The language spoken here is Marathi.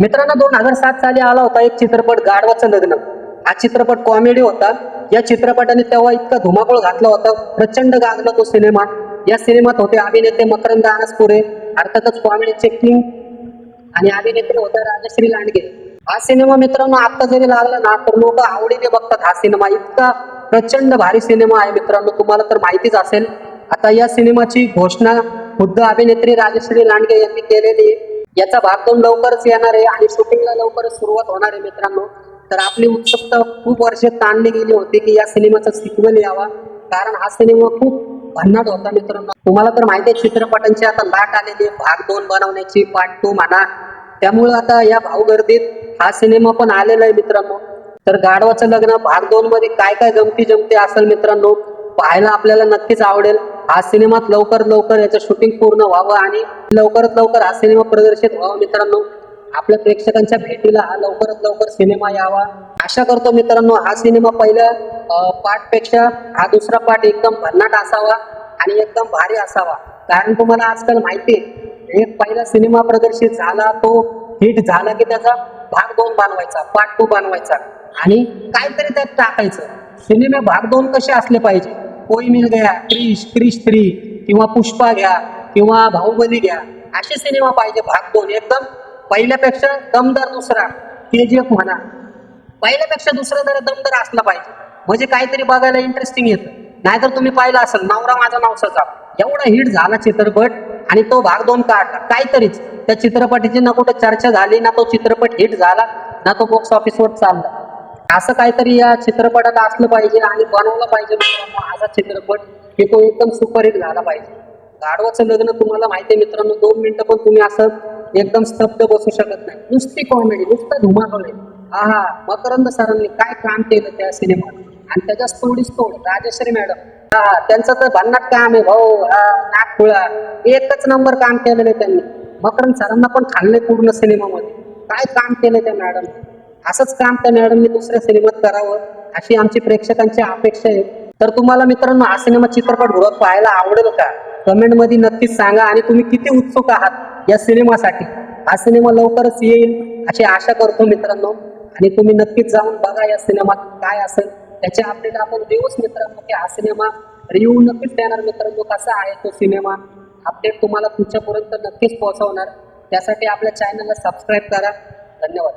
मित्रांनो दोन हजार सात साली आला होता एक चित्रपट गाढवाचं लग्न. हा चित्रपट कॉमेडी होता. या चित्रपटाने तेव्हा इतका धुमाकूळ घातला होता. प्रचंड गाजला तो सिनेमा. या सिनेमात होते अभिनेते मकरंद अनासपुरे अर्थातच कॉमेडीचे किंग आणि अभिनेत्री होता राजश्री लांडगे. हा सिनेमा मित्रांनो आता जरी लागला ना तर लोक आवडीने बघतात हा सिनेमा. इतका प्रचंड भारी सिनेमा आहे मित्रांनो तुम्हाला तर माहितीच असेल. आता या सिनेमाची घोषणा खुद्द अभिनेत्री राजश्री लांडगे यांनी केलेली आहे. याचा भाग दोन लवकरच येणार आहे आणि शूटिंगला लवकरच सुरुवात होणार आहे मित्रांनो. तर आपली उत्सुकता खूप वर्ष ताणली गेली होती की या सिनेमाचा सिक्वल यावा. कारण हा सिनेमा खूप भन्नाट होता मित्रांनो. तुम्हाला तर माहिती आहे चित्रपटांची आता लाट आलेली आहे. भाग दोन बनवण्याची पार्ट टू म्हणा. त्यामुळे आता या भाऊगर्दीत हा सिनेमा पण आलेला आहे मित्रांनो. तर गाढवाचं लग्न भाग दोन मध्ये काय काय गमती जमते असेल मित्रांनो पाहायला आपल्याला नक्कीच आवडेल. हा सिनेमात लवकर लवकर याचं शूटिंग पूर्ण व्हावं आणि लवकरात लवकर हा सिनेमा प्रदर्शित व्हावा मित्रांनो. आपल्या प्रेक्षकांच्या भेटीला हा लवकरात लवकर सिनेमा यावा. आशा करतो मित्रांनो हा सिनेमा पहिल्या पार्टपेक्षा हा दुसरा पार्ट एकदम भन्नाट असावा आणि एकदम भारी असावा. कारण तुम्हाला आजकाल माहिती आहे एक पहिला सिनेमा प्रदर्शित झाला तो हिट झाला की त्याचा भाग दोन बनवायचा पार्ट टू बनवायचा. आणि काहीतरी त्यात टाकायचं. सिनेमे भाग दोन कसे असले पाहिजे? कोई मिल गया क्रिश क्रिश थ्री किंवा पुष्पा घ्या किंवा बाहुबली घ्या असे सिनेमा पाहिजे भाग दोन. एकदम पहिल्यापेक्षा दमदार दुसरा के जी एफ म्हणा. पहिल्यापेक्षा दुसरा जरा दमदार असला पाहिजे. म्हणजे काहीतरी बघायला इंटरेस्टिंग येतं. नाहीतर तुम्ही पाहिलं असेल नवरा माझा नवसाचा. एवढा हिट झाला चित्रपट आणि तो भाग दोन काढला. काहीतरीच. त्या चित्रपटाची ना कुठं चर्चा झाली ना तो चित्रपट हिट झाला ना तो बॉक्स ऑफिसवर चालला. असं काहीतरी या चित्रपटात असलं पाहिजे आणि बनवलं पाहिजे माझा असा चित्रपट की तो एकदम सुपरहिट झाला पाहिजे. गाढवाचं लग्न तुम्हाला माहिती आहे मित्रांनो दोन मिनिटं पण तुम्ही असं एकदम स्तब्ध बसू शकत नाही. नुसती कॉमेडी नुसतं धुमाकूळ हा हा मकरंद सरांनी काय काम केलं त्या सिनेमात? आणि त्याच्या स्टोरीज तोड राजश्री मॅडम. हा त्यांचं तर भन्नाट काम आहे भाऊ. हा नागपुळा एकच नंबर काम केलेलं आहे त्यांनी. मकरंद सरांना पण खाल्ले पूर्ण सिनेमामध्ये. काय काम केलं त्या मॅडम असंच काम त्या मॅडमने दुसऱ्या सिनेमात करावं अशी आमची प्रेक्षकांची अपेक्षा आहे. तर तुम्हाला मित्रांनो हा सिनेमा चित्रपट गृहात पाहायला आवडेल का? कमेंटमध्ये नक्कीच सांगा आणि तुम्ही किती उत्सुक आहात या सिनेमासाठी हा सिनेमा लवकरच येईल अशी आशा करतो मित्रांनो. आणि तुम्ही नक्कीच जाऊन बघा या सिनेमात काय असेल. त्याचे अपडेट आपण देऊच मित्रांनो की हा सिनेमा रिव्ह्यू नक्कीच देणार मित्रांनो कसा आहे तो सिनेमा अपडेट तुम्हाला तुमच्यापर्यंत नक्कीच पोहोचवणार. त्यासाठी आपल्या चॅनलला सबस्क्राईब करा. धन्यवाद.